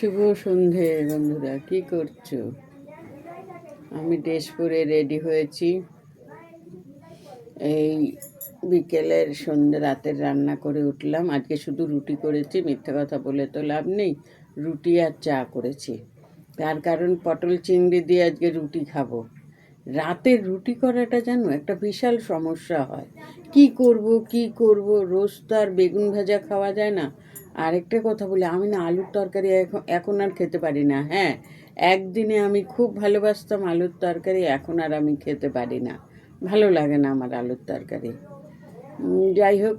শুভ সন্ধে, বন্ধুরা। কি করছ? আমি ড্রেস পরে রেডি হয়েছি। এই বিকেলের সন্ধে রাতের রান্না করে উঠলাম। আজকে শুধু রুটি করেছি, মিথ্যা কথা বলে তো লাভ নেই। রুটি আর চা করেছি। তার কারণ পটল চিংড়ি দিয়ে আজকে রুটি খাব। রাতে রুটি করাটা জানো একটা বিশাল সমস্যা হয়। কি করব কি করব? রোজ তো আর বেগুন ভাজা খাওয়া যায় না। আরেকটা কথা বলি, আমি না আলুর তরকারি এখন এখন আর খেতে পারি না হ্যাঁ? একদিনে আমি খুব ভালোবাসতাম আলুর তরকারি, এখন আর আমি খেতে পারি না। ভালো লাগে না আমার আলুর তরকারি। যাই হোক,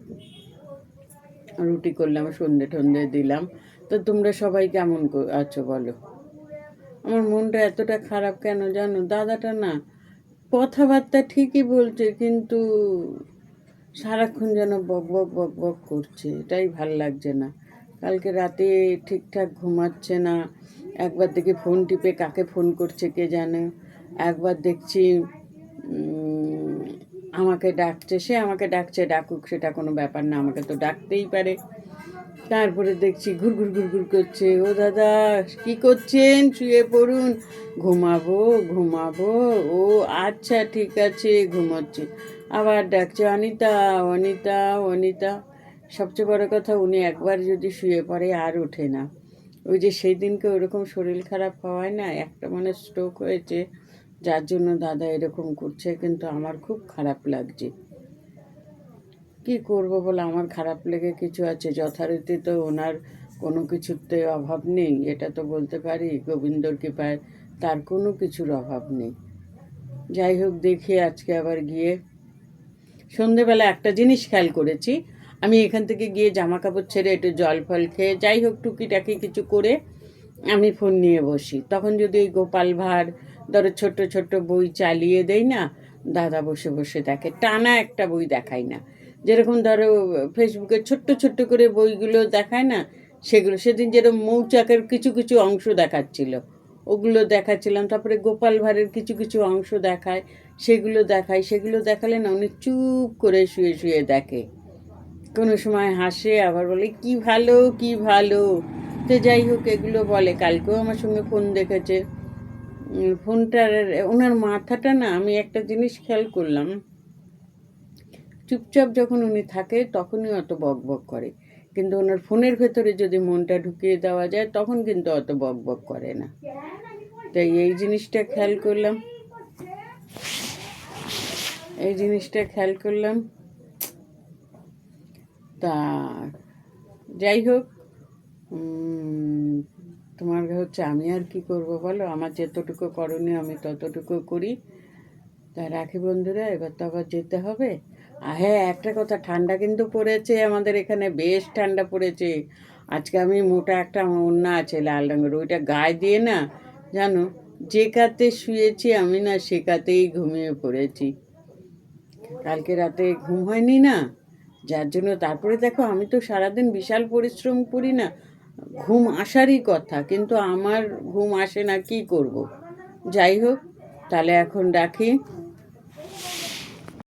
রুটি করলাম সন্ধে টন্ধে দিলাম। তো তোমরা সবাই কেমন আছো বলো? আমার মনটা এতটা খারাপ কেন জানো? দাদাটা না কথাবার্তা ঠিকই বলছে, কিন্তু সারাক্ষণ যেন বক বক বক বক করছে, এটাই ভালো লাগছে না। কালকে রাতে ঠিকঠাক ঘুমাচ্ছে না। একবার দেখি ফোন টিপে কাকে ফোন করছে কে জানে। একবার দেখছি আমাকে ডাকছে, সে আমাকে ডাকছে, ডাকুক, সেটা কোনো ব্যাপার না, আমাকে তো ডাকতেই পারে। তারপরে দেখছি ঘুর ঘুর ঘুর ঘুর করছে, ও দাদা, কি করছেন? শুয়ে পড়ুন। ঘুমাবো ঘুমাবো। ও আচ্ছা ঠিক আছে, ঘুমাচ্ছি। আবার ডাকছে, অনিতা অনিতা অনিতা। সবচেয়ে বড় কথা, উনি একবার যদি শুয়ে পড়ে, আর ওঠে না। ওই যে সেই দিনকে ওরকম শরীর খারাপ হওয়ায় না, একটা মানে স্ট্রোক হয়েছে, যার জন্য দাদা এরকম করছে, কিন্তু আমার খুব খারাপ লাগছে। কি করব বলে, আমার খারাপ লেগে কিছু আছে। যথারীতি তো ওনার কোনো কিছুতে অভাব নেই, এটা তো বলতে পারি, গোবিন্দর কৃপায় তার কোনো কিছুর অভাব নেই। যাই হোক, দেখি আজকে আবার গিয়ে। সন্ধেবেলা একটা জিনিস খেয়াল করেছি আমি এখান থেকে গিয়ে জামা কাপড় ছেড়ে একটু জল ফল খেয়ে যাই হোক টুকিটাকি কিছু করে আমি ফোন নিয়ে বসি। তখন যদি ওই গোপাল ভাঁড় ধরো ছোট্ট ছোট্ট বই চালিয়ে দেই না, দাদা বসে বসে দেখে। টানা একটা বই দেখায় না। যেরকম ধরো ফেসবুকে ছোট্ট ছোট্ট করে বইগুলো দেখায় না, সেগুলো সেদিন যেরকম মৌচাকের কিছু কিছু অংশ দেখাচ্ছিল, ওগুলো দেখাচ্ছিলাম। তারপরে গোপাল ভাঁড়ের কিছু কিছু অংশ দেখায়, সেগুলো দেখায়, সেগুলো দেখালে না উনি চুপ করে শুয়ে শুয়ে দেখে। কোনো সময় হাসে, আবার বলে, কি ভালো কি ভালো। তো যাই হোক, এগুলো বলে। কালকেও আমার সঙ্গে ফোন দেখেছে। ফোনটার ওনার মাথাটা না, আমি একটা জিনিস খেয়াল করলাম। চুপচাপ যখন উনি থাকে, তখনই অত বক বক করে। কিন্তু ওনার ফোনের ভেতরে যদি মনটা ঢুকিয়ে দেওয়া যায়, তখন কিন্তু অত বক বক করে না। তাই এই জিনিসটা খেয়াল করলাম। এই জিনিসটা খেয়াল করলাম। তা, যাই হোক তোমার হচ্ছে আমি আর কি করব বলো? আমার যতটুকু করণীয় আমি ততটুকু করি। তা রাখি বন্ধুরা, এবার তো আবার যেতে হবে। আর হ্যাঁ একটা কথা, ঠান্ডা কিন্তু পড়েছে আমাদের এখানে, বেশ ঠান্ডা পড়েছে। আজকে আমি মোটা একটা আমার ওড়না আছে, লাল রঙের, ওইটা গায়ে দিয়ে না, জানো, যে কাতে শুয়েছি আমি না, সে কাতেই ঘুমিয়ে পড়েছি। কালকে রাতে ঘুম হয়নি না? যার জন্য তারপরে দেখো আমি তো সারাদিন বিশাল পরিশ্রম করি না, ঘুম আসারই কথা, কিন্তু আমার ঘুম আসে না, কি করব? যাই হোক, তাহলে এখন রাখি।